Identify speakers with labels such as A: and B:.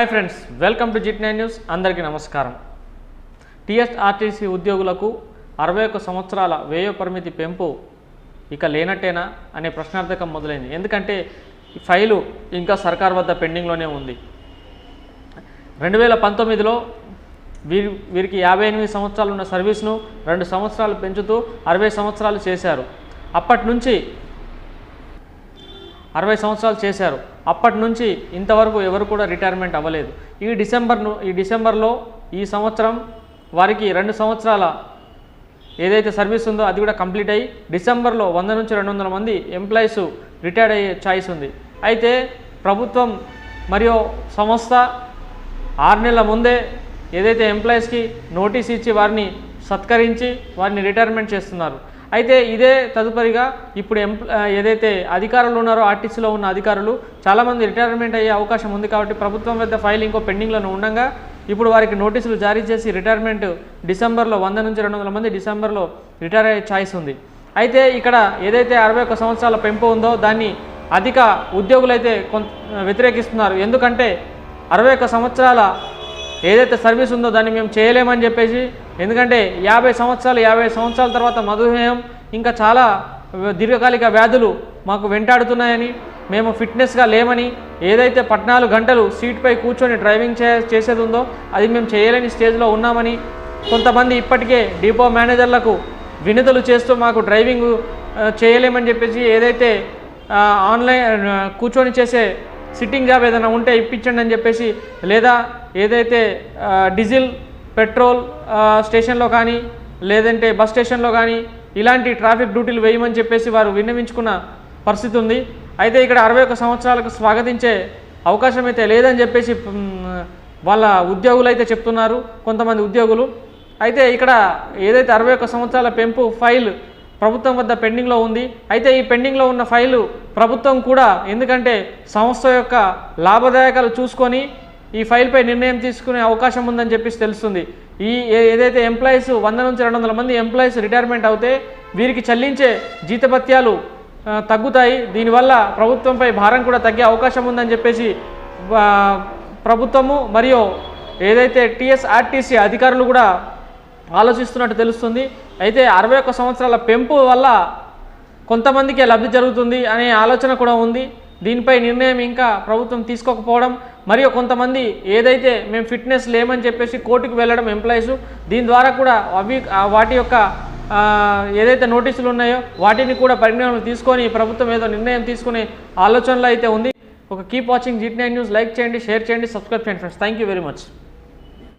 A: Hi friends welcome to జిట్ nine news. అందరికీ నమస్కారం. టీఎస్ఆర్టీసీ ఉద్యోగులకు అరవై ఒక్క సంవత్సరాల వ్యయ పరిమితి పెంపు ఇక లేనట్టేనా అనే ప్రశ్నార్థకం మొదలైంది. ఎందుకంటే ఫైలు ఇంకా సర్కార్ వద్ద పెండింగ్లోనే ఉంది. రెండు వేల పంతొమ్మిదిలో వీరి వీరికి యాభై ఎనిమిది సంవత్సరాలు ఉన్న సర్వీస్ను రెండు సంవత్సరాలు పెంచుతూ అరవై సంవత్సరాలు చేశారు. అప్పటి నుంచి అరవై సంవత్సరాలు చేశారు. అప్పటి నుంచి ఇంతవరకు ఎవరు కూడా రిటైర్మెంట్ అవ్వలేదు. ఈ డిసెంబర్ను ఈ డిసెంబర్లో ఈ సంవత్సరం వారికి రెండు సంవత్సరాల ఏదైతే సర్వీస్ ఉందో అది కూడా కంప్లీట్ అయ్యి డిసెంబర్లో వంద నుంచి రెండు వందల మంది ఎంప్లాయీస్ రిటైర్డ్ అయ్యే ఛాయిస్ ఉంది. అయితే ప్రభుత్వం మరియు సంస్థ ఆరు నెలల ముందే ఏదైతే ఎంప్లాయీస్కి నోటీస్ ఇచ్చి వారిని సత్కరించి వారిని రిటైర్మెంట్ చేస్తున్నారు. అయితే ఇదే తదుపరిగా ఇప్పుడు ఏదైతే అధికారులు ఉన్నారో ఆర్టీసీలో ఉన్న అధికారులు చాలామంది రిటైర్మెంట్ అయ్యే అవకాశం ఉంది కాబట్టి ప్రభుత్వం వద్ద ఫైల్ ఇంకో పెండింగ్లో ఉండగా ఇప్పుడు వారికి నోటీసులు జారీ చేసి రిటైర్మెంట్ డిసెంబర్లో వంద నుంచి రెండు వందల మంది డిసెంబర్లో రిటైర్ అయ్యే ఛాయిస్ ఉంది. అయితే ఇక్కడ ఏదైతే అరవై ఒక్క సంవత్సరాల పెంపు ఉందో దాన్ని అధిక ఉద్యోగులైతే కొంత వ్యతిరేకిస్తున్నారు. ఎందుకంటే అరవై ఒక్క సంవత్సరాల ఏదైతే సర్వీస్ ఉందో దాన్ని మేము చేయలేమని చెప్పేసి ఎందుకంటే యాభై సంవత్సరాలు యాభై సంవత్సరాల తర్వాత మధుమేహం ఇంకా చాలా దీర్ఘకాలిక వ్యాధులు మాకు వెంటాడుతున్నాయని మేము ఫిట్నెస్గా లేమని ఏదైతే పద్నాలుగు గంటలు సీట్పై కూర్చొని డ్రైవింగ్ చే చేసేది ఉందో అది మేము చేయలేని స్టేజ్లో ఉన్నామని కొంతమంది ఇప్పటికే డిపో మేనేజర్లకు వినతులు చేస్తూ మాకు డ్రైవింగ్ చేయలేమని చెప్పేసి ఏదైతే ఆన్లైన్ కూర్చొని చేసే సిట్టింగ్ జాబ్ ఏదైనా ఉంటే ఇప్పించండి అని చెప్పేసి లేదా ఏదైతే డీజిల్ పెట్రోల్ స్టేషన్లో కానీ లేదంటే బస్ స్టేషన్లో కానీ ఇలాంటి ట్రాఫిక్ డ్యూటీలు వేయమని చెప్పేసి వారు విన్నవించుకున్న పరిస్థితి ఉంది. అయితే ఇక్కడ అరవై ఒక్క సంవత్సరాలకు స్వాగతించే అవకాశం అయితే లేదని చెప్పేసి వాళ్ళ ఉద్యోగులు అయితే చెప్తున్నారు కొంతమంది ఉద్యోగులు. అయితే ఇక్కడ ఏదైతే అరవై ఒక్క సంవత్సరాల పెంపు ఫైల్ ప్రభుత్వం వద్ద పెండింగ్లో ఉంది అయితే ఈ పెండింగ్లో ఉన్న ఫైలు ప్రభుత్వం కూడా ఎందుకంటే సంస్థ యొక్క లాభదాయకాలు చూసుకొని ఈ ఫైల్పై నిర్ణయం తీసుకునే అవకాశం ఉందని చెప్పేసి తెలుస్తుంది. ఈ ఏ- ఏదైతే ఎంప్లాయీస్ వంద నుంచి రెండు వందల మంది ఎంప్లాయీస్ రిటైర్మెంట్ అవుతే వీరికి చెల్లించే జీతభత్యాలు తగ్గుతాయి. దీనివల్ల ప్రభుత్వంపై భారం కూడా తగ్గే అవకాశం ఉందని చెప్పేసి ప్రభుత్వము మరియు ఏదైతే టీఎస్ఆర్టీసీ అధికారులు కూడా ఆలోచిస్తున్నట్టు తెలుస్తుంది. అయితే అరవై ఒక్క సంవత్సరాల పెంపు వల్ల కొంతమందికే లబ్ధి జరుగుతుంది అనే ఆలోచన కూడా ఉంది. దీనిపై నిర్ణయం ఇంకా ప్రభుత్వం తీసుకోకపోవడం మరియు కొంతమంది ఏదైతే మేము ఫిట్నెస్ లేమని చెప్పేసి కోర్టుకు వెళ్ళడం ఎంప్లాయీస్ దీని ద్వారా కూడా అవి వాటి యొక్క ఏదైతే నోటీసులు ఉన్నాయో వాటిని కూడా పరిగణనలు తీసుకొని ప్రభుత్వం ఏదో నిర్ణయం తీసుకునే ఆలోచనలో అయితే ఉంది. ఒక కీప్ వాచింగ్ జీట్ నైన్ న్యూస్ లైక్ చేయండి షేర్ చేయండి సబ్స్క్రైబ్ చేయండి friends. Thank you very much.